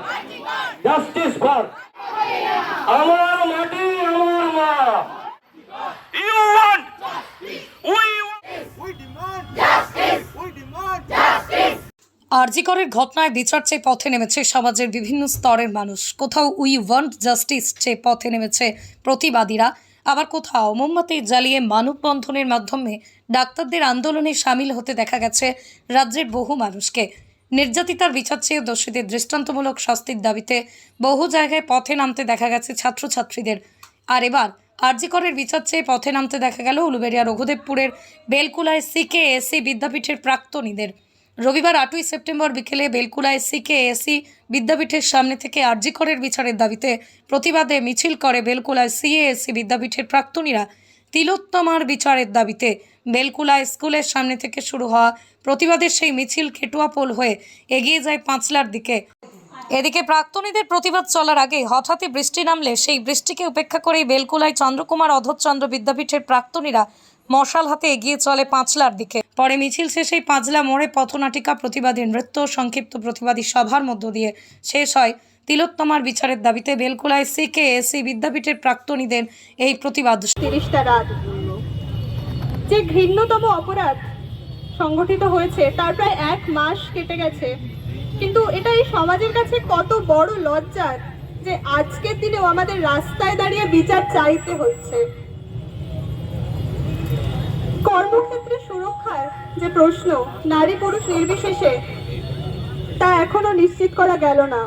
For justice for আমার মাটি আমার মা. আরজিকরের ঘটনায় বিচার চেয়ে পথে নেমেছে সমাজের বিভিন্ন স্তরের মানুষ। কোথাও উই ওয়ান্ট জাস্টিস চেয়ে পথে নেমেছে প্রতিবাদীরা। আবার কোথাও মোমবাতি জ্বালিয়ে মানববন্ধনের মাধ্যমে ডাক্তারদের আন্দোলনে সামিল হতে দেখা গেছে রাজ্যের বহু মানুষকে। নির্যাতিতার বিচার চেয়ে দোষীদের দৃষ্টান্তমূলক শাস্তির দাবিতে বহু জায়গায় পথে নামতে দেখা গেছে ছাত্রছাত্রীদের। আর এবার আরজিকরের বিচার চেয়ে পথে নামতে দেখা গেল উলুবেড়িয়া রঘুদেবপুরের বেলকুলায় সিকে এসি বিদ্যাপীঠের প্রাক্তনীদের। রবিবার আটই সেপ্টেম্বর বিকেলে বেলকুলায় সিকে এসি বিদ্যাপীঠের সামনে থেকে আরজিকরের বিচারের দাবিতে প্রতিবাদে মিছিল করে বেলকুলায় সিএএসি বিদ্যাপীঠের প্রাক্তনীরা। তিলোত্তমার বিচারের দাবিতে বেলকুলা স্কুলের সামনে থেকে শুরু হওয়া প্রতিবাদের সেই মিছিল কেটুয়াপোল হয়ে এগিয়ে যায় পাঁচলার দিকে। এদিকে প্রাক্তনীদের প্রতিবাদ চলার আগে হঠাৎই বৃষ্টি নামলে সেই বৃষ্টিকে উপেক্ষা করেই বেলকুলায় চন্দ্রকুমার অধরচন্দ্র বিদ্যাপীঠের প্রাক্তনীরা মশাল হাতে এগিয়ে চলে পাঁচলার দিকে। পরে মিছিল শেষেই পাঁচলা মোড়ে পথনাটিকা প্রতিবাদী নৃত্য, সংক্ষিপ্ত প্রতিবাদী সভার মধ্য দিয়ে শেষ হয় তিলোত্তমার বিচারের দাবিতে বেলকুলায় সিকে এসি বিদ্যাপীঠের প্রাক্তনীদের এই প্রতিবাদ। তিরিশটা রাত। যে ঘৃণ্যতম অপরাধ সংগঠিত হয়েছে, তার প্রায় এক মাস কেটে গেছে। কিন্তু এটা এই সমাজের কাছে কত বড় লজ্জার যে আজকের দিনেও আমাদের রাস্তায় দাঁড়িয়ে বিচার চাইতে হচ্ছে। কর্মক্ষেত্রে সুরক্ষার যে প্রশ্ন, নারী পুরুষ নির্বিশেষে, তা এখনও নিশ্চিত করা গেল না।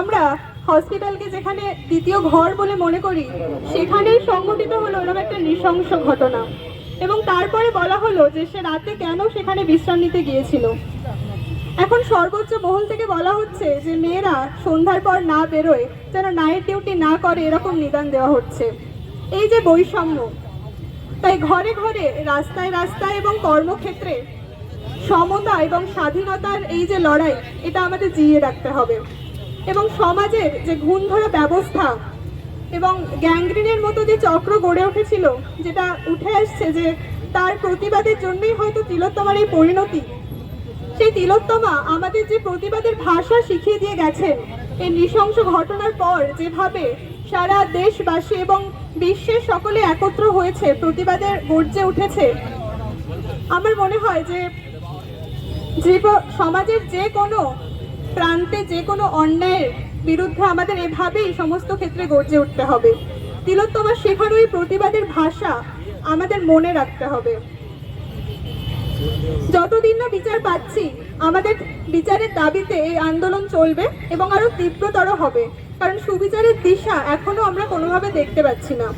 আমরা হসপিটালকে যেখানে দ্বিতীয় ঘর বলে মনে করি, সেখানেই সংঘটিত হলো এরকম একটা নৃশংস ঘটনা। এবং তারপরে বলা হলো যে সে রাতে কেন সেখানে বিশ্রাম নিতে গিয়েছিল। এখন সর্বোচ্চ মহল থেকে বলা হচ্ছে যে মেয়েরা সন্ধ্যার পর না বেরোয় যেন নাইট ডিউটি না করে এরকম নিদান দেওয়া হচ্ছে। এই যে বৈষম্য, তাই ঘরে ঘরে রাস্তায় রাস্তায় এবং কর্মক্ষেত্রে সমতা এবং স্বাধীনতার এই যে লড়াই, এটা আমাদের জিয়ে রাখতে হবে। এবং সমাজের যে ঘুণ ধরা ব্যবস্থা এবং গ্যাংগ্রিনের মতো যে চক্র গড়ে উঠেছিল, যেটা উঠে আসছে যে তার প্রতিবাদের জন্যই হয়তো তিলোত্তমার এই পরিণতি। সেই তিলোত্তমা আমাদের যে প্রতিবাদের ভাষা শিখিয়ে দিয়ে গেছেন, এই নৃশংস ঘটনার পর যেভাবে সারা দেশবাসী এবং বিশ্বের সকলে একত্র হয়েছে, প্রতিবাদের গর্জে উঠেছে, আমার মনে হয় যে সমাজের যে কোনো প্রান্তে যে কোনো অন্যায়ের বিরুদ্ধে আমাদের এভাবেই সমস্ত ক্ষেত্রে গর্জে উঠতে হবে। তিলোত্তমা শেখার ওই প্রতিবাদের ভাষা আমাদের মনে রাখতে হবে। যতদিন না বিচার পাচ্ছি, আমাদের বিচারের দাবিতে এই আন্দোলন চলবে এবং আরও তীব্রতর হবে। কারণ সুবিচারের দিশা এখনও আমরা কোনোভাবে দেখতে পাচ্ছি না।